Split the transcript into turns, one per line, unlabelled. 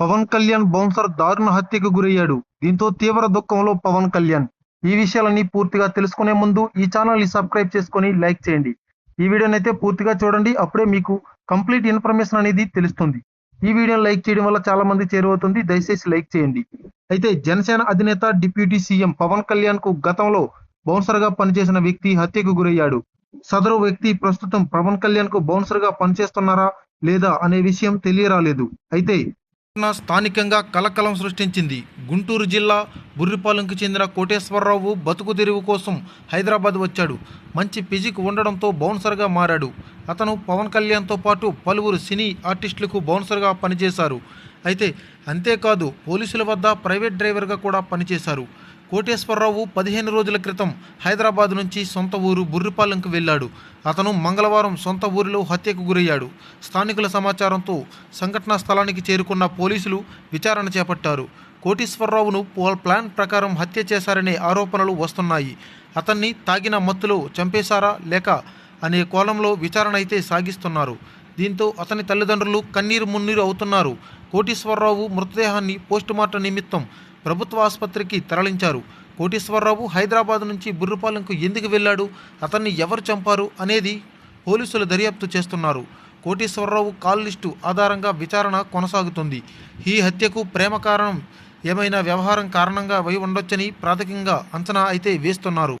Pawan Kalyan bouncer దారుణ హత్యకు గురయ్యాడు. దీంతో తీవ్ర దుఃఖంలో పవన్ కళ్యాణ్. ఈ విషయాలన్నీ పూర్తిగా తెలుసుకునే ముందు ఈ ఛానల్ని సబ్స్క్రైబ్ చేసుకొని లైక్ చేయండి. ఈ వీడియోని అయితే పూర్తిగా చూడండి. అప్పుడే మీకు కంప్లీట్ ఇన్ఫర్మేషన్ అనేది తెలుస్తుంది. ఈ వీడియోని లైక్ చేయడం వల్ల చాలా మంది చేరువవుతుంది. దయచేసి లైక్ చేయండి. అయితే జనసేన అధినేత డిప్యూటీ సీఎం పవన్ కళ్యాణ్కు గతంలో బౌన్సర్గా పనిచేసిన వ్యక్తి హత్యకు గురయ్యాడు. సదరు వ్యక్తి ప్రస్తుతం పవన్ కళ్యాణ్కు బౌన్సర్గా పనిచేస్తున్నారా లేదా అనే విషయం తెలియరాలేదు. అయితే స్థానికంగా కలకలం సృష్టించింది. గుంటూరు జిల్లా బుర్రిపాలెంకు చెందిన కోటేశ్వరరావు బతుకు తెరువు కోసం హైదరాబాద్ వచ్చాడు. మంచి ఫిజిక్ ఉండడంతో బౌన్సర్గా మారాడు. అతను పవన్ కళ్యాణ్తో పాటు పలువురు సినీ ఆర్టిస్టులకు బౌన్సర్గా పనిచేశారు. అయితే అంతేకాదు పోలీసుల వద్ద ప్రైవేట్ డ్రైవర్గా కూడా పనిచేశారు. కోటేశ్వరరావు పదిహేను రోజుల క్రితం హైదరాబాద్ నుంచి సొంత ఊరు బుర్రిపాలెంకు వెళ్ళాడు. అతను మంగళవారం సొంత ఊరిలో హత్యకు గురయ్యాడు. స్థానికుల సమాచారంతో సంఘటనా స్థలానికి చేరుకున్న పోలీసులు విచారణ చేపట్టారు. కోటేశ్వరరావును ప్లాన్ ప్రకారం హత్య చేశారనే ఆరోపణలు వస్తున్నాయి. అతన్ని తాగిన మత్తులో చంపేశారా లేక అనే కోణంలో విచారణ అయితే సాగిస్తున్నారు. దీంతో అతని తల్లిదండ్రులు కన్నీరు మున్నీరు అవుతున్నారు. కోటేశ్వరరావు మృతదేహాన్ని పోస్టుమార్టం నిమిత్తం ప్రభుత్వ ఆసుపత్రికి తరలించారు. కోటేశ్వరరావు హైదరాబాద్ నుంచి బుర్రపాలెంకు ఎందుకు వెళ్ళాడు? అతన్ని ఎవరు చంపారు? అనేది పోలీసులు దర్యాప్తు చేస్తున్నారు. కోటేశ్వరరావు కాల్ లిస్టు ఆధారంగా విచారణ కొనసాగుతుంది. ఈ హత్యకు ప్రేమ కారణం ఏమైనా వ్యవహారం కారణంగా వై ఉండొచ్చని ప్రాథమికంగా అంచనా అయితే వేస్తున్నారు.